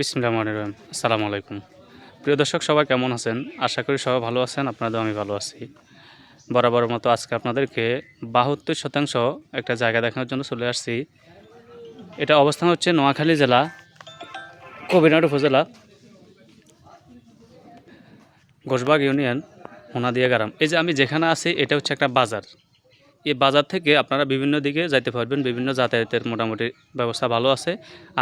বিসমিল্লাহ আসসালামু আলাইকুম। প্রিয় দর্শক, সবাই কেমন আছেন? আশা করি সবাই ভালো আছেন আপনাদের আমি ভালো আছি। বরাবর মতো আজকে আপনাদেরকে বাহাত্তর শতাংশ একটা জায়গা দেখানোর জন্য চলে আসছি। এটা অবস্থান হচ্ছে নোয়াখালী জেলা, কবিরহাট উপজেলা, ঘোষবাগ ইউনিয়ন হোনাদিয়া গ্রাম। এই যে আমি যেখানে আছি, এটা হচ্ছে একটা বাজার। এই বাজার থেকে আপনারা বিভিন্ন দিকে যাইতে পারবেন, বিভিন্ন যাতায়াতের মোটামুটি ব্যবস্থা ভালো আছে।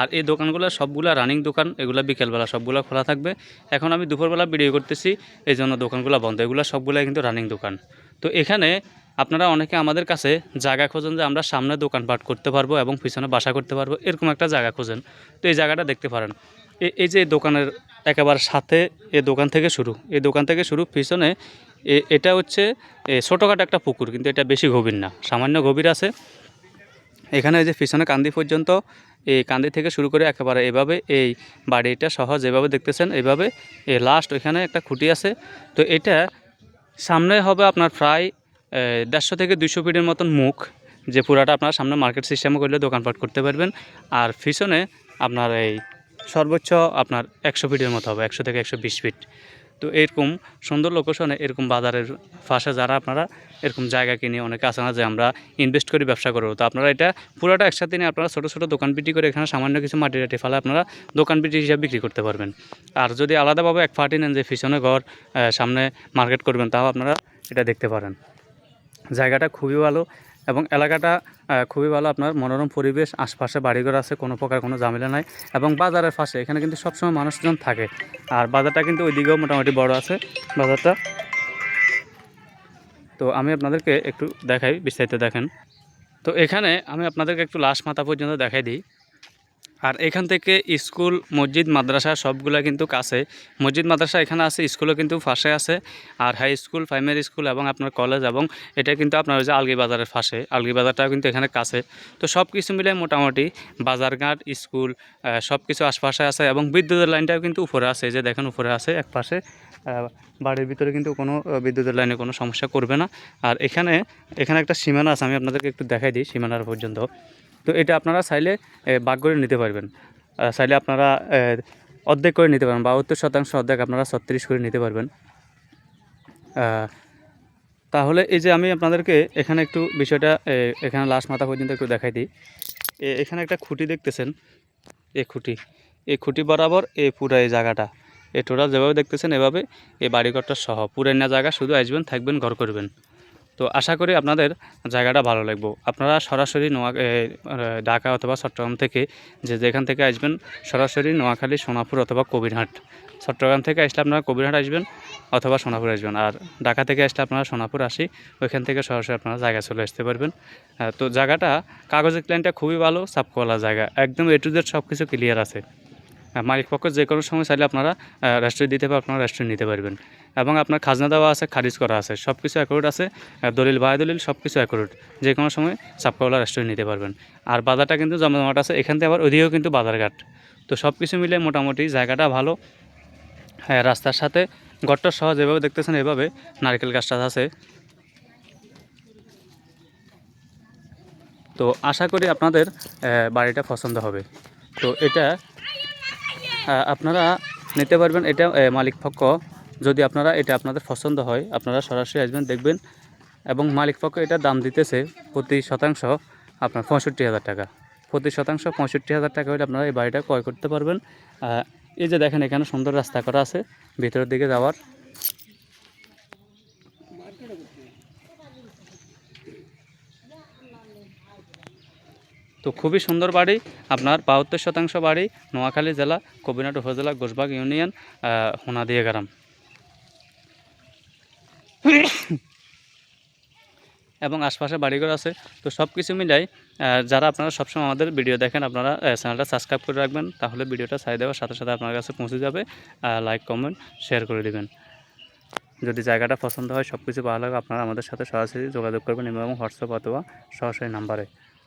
আর এই দোকানগুলো সবগুলো রানিং দোকান, এগুলো বিকেলবেলা সবগুলো খোলা থাকবে। এখন আমি দুপুরবেলা ভিডিও করতেছি, এই জন্য দোকানগুলো বন্ধ। এগুলো সবগুলাই কিন্তু রানিং দোকান। তো এখানে আপনারা অনেকে আমাদের কাছে জায়গা খোঁজেন যে আমরা সামনে দোকানপাট করতে পারব এবং পিছনে বাসা করতে পারব, এরকম একটা জায়গা খোঁজেন। তো এই জায়গাটা দেখতে পারেন। এই যে দোকানের একেবারে সাথে এ দোকান থেকে শুরু। এই দোকান থেকে শুরু, পিছনে এটা হচ্ছে ছোটোখাটো একটা পুকুর, কিন্তু এটা বেশি গভীর না, সামান্য গভীর আছে। এখানে যে পিছনে কান্দি পর্যন্ত, এই কান্দি থেকে শুরু করে একেবারে এভাবে এই বাড়িটা সহজ এভাবে দেখতেছেন এইভাবে এই লাস্ট ওইখানে একটা খুঁটি আছে। তো এটা সামনে হবে আপনার প্রায় দেড়শো থেকে দুইশো ফিটের মতন মুখ, যে পুরাটা আপনার সামনে মার্কেট সিস্টেমে করলে দোকানপাট করতে পারবেন। আর পিছনে আপনার এই সর্বোচ্চ আপনার একশো ফিটের মতো হবে, একশো থেকে একশো বিশ ফিট। তো এরকম সুন্দর লোকেশনে এরকম বাজারের পাশে যারা আপনারা এরকম জায়গা কিনে অনেকে আছে না যে আমরা ইনভেস্ট করি ব্যবসা করব। তো আপনারা এটা পুরোটা একসাথে নিয়ে আপনারা ছোটো ছোটো দোকান বিক্রি করে এখানে সামান্য কিছু মাটি টাটি ফেলে আপনারা দোকান বিক্রি হিসাবে বিক্রি করতে পারবেন। আর যদি আলাদাভাবে এক ফাটি নেন যে পিছনে ঘর সামনে মার্কেট করবেন, তাও আপনারা এটা দেখতে পারেন। জায়গাটা খুবই ভালো এবং এলাকাটা খুবই ভালো আপনার মনোরম পরিবেশ, আশপাশে বাড়িঘর আছে, কোনো প্রকার কোনো ঝামেলা নাই এবং বাজারের পাশে, এখানে কিন্তু সবসময় মানুষজন থাকে। আর বাজারটা কিন্তু ওইদিকেও মোটামুটি বড় আছে বাজারটা। তো আমি আপনাদেরকে একটু দেখাই, বিস্তারিত দেখেন। তো এখানে আমি আপনাদেরকে একটু লাশ মাথা পর্যন্ত দেখাই দিই। আর এখান থেকে স্কুল, মসজিদ, মাদ্রাসা সবগুলা কিন্তু কাছে। মসজিদ, মাদ্রাসা এখানে আছে, স্কুলও কিন্তু ফাঁসে আছে। আর হাই স্কুল, প্রাইমারি স্কুল এবং আপনার কলেজ এবং এটা কিন্তু আপনার যে আলগি বাজারের পাশে আলগি বাজারটাও কিন্তু এখানে কাছে। তো সব কিছু মিলে মোটামুটি বাজারঘাট, স্কুল সব কিছু আশপাশে আছে এবং বিদ্যুতের লাইনটাও কিন্তু উপরে আছে। যে দেখেন উপরে আছে, এক পাশে বাড়ির ভিতরে কিন্তু কোনো বিদ্যুতের লাইনে কোনো সমস্যা করবে না। আর এখানে এখানে একটা সীমানা আছে, আমি আপনাদেরকে একটু দেখাই দিই সীমানার পর্যন্ত। তো এটা আপনারা চাইলে এ, ভাগ করে নিতে পারবেন। চাইলে আপনারা অর্ধেক করে নিতে পারবেন বাহাত্তর শতাংশ অর্ধেক আপনারা ছত্রিশ করে নিতে পারবেন। তাহলে এই যে আমি আপনাদেরকে এখানে একটু বিষয়টা এখানে লাশ মাথা পর্যন্ত একটু দেখাই দিই। এ- এখানে একটা খুঁটি দেখতেছেন? এই খুঁটি। এই খুঁটি বরাবর এই পুরো এই জায়গাটা। এই টোটাল যেভাবে দেখতেছেন এভাবে এই বাড়িঘরটা সহ। পুরানা জায়গা শুধু আসবেন থাকবেন ঘর করবেন। তো আশা করি আপনাদের জায়গাটা ভালো লাগবে। আপনারা সরাসরি নোয়া ঢাকা অথবা চট্টগ্রাম থেকে যে যেখান থেকে আসবেন, সরাসরি নোয়াখালী, সোনাপুর অথবা কবিরহাট। চট্টগ্রাম থেকে আসলে আপনারা কবিরহাট আসবেন অথবা সোনাপুর আসবেন। আর ঢাকা থেকে আসলে আপনারা সোনাপুর আসি, ওইখান থেকে সরাসরি আপনারা জায়গা চলে আসতে পারবেন। তো জায়গাটা, কাগজের ক্লাইনটা খুবই ভালো সাপকোয়ালা জায়গা। একদম এ টু জেড সব কিছু ক্লিয়ার আছে। মালিক পক্ষ যে কোনো সময় চাইলে আপনারা রেস্টুরেন্ট দিতে পারবেন আপনারা রেস্টুরেন্ট নিতে পারবেন। এবং আপনার খাজনা দেওয়া আছে, খারিজ করা আছে সব কিছু অ্যাকুরেট আছে দলিল বায় দলিল সব কিছু অ্যাকুরেট যে কোনো সময় সাপকাওয়ালা রেস্টুরেন্ট নিতে পারবেন। আর বাজারটা কিন্তু জমজমাট আছে, এখান থেকে আবার ওদিকেও কিন্তু বাজারঘাট। তো সব কিছু মিলে মোটামুটি জায়গাটা ভালো। হ্যাঁ রাস্তার সাথে গট্ট সহ যেভাবে দেখতেছেন, এভাবে নারকেল গাছটা আছে। তো আশা করি আপনাদের বাড়িটা পছন্দ হবে। তো এটা আপনারা নিতে পারবেন, এটা মালিক পক্ষ। যদি আপনারা এটা আপনাদের পছন্দ হয়, আপনারা সরাসরি আসবেন, দেখবেন, এবং মালিক পক্ষ এটা দাম দিতেছে প্রতি শতাংশ আপনার পঁয়ষট্টি হাজার টাকা। প্রতি শতাংশ পঁয়ষট্টি হাজার টাকা হলে আপনারা এই বাড়িটা ক্রয় করতে পারবেন। এই যে দেখেন, এখানে সুন্দর রাস্তা করা আছে, ভিতরের দিকে যাওয়ার। তো খুবই সুন্দর বাড়ি, আপনার বাহাত্তর শতাংশ বাড়ি, নোয়াখালী জেলা কবিনাট উপজেলা গোসবাগ ইউনিয়ন হোনাদিয়া গ্রাম। এবং আশপাশে বাড়িঘর আছে, তো সব কিছু মিলাই যারা আপনারা সবসময় আমাদের ভিডিও দেখেন, আপনারা চ্যানেলটা সাবস্ক্রাইব করে রাখবেন, তাহলে ভিডিওটা ছাই দেওয়ার সাথে সাথে আপনার কাছে পৌঁছে যাবে লাইক, কমেন্ট, শেয়ার করে দেবেন। যদি জায়গাটা পছন্দ হয় সব কিছু ভালো লাগে, আপনারা আমাদের সাথে সরাসরি যোগাযোগ করবেন এবং হোয়াটসঅ্যাপ অথবা সরাসরি নাম্বারে।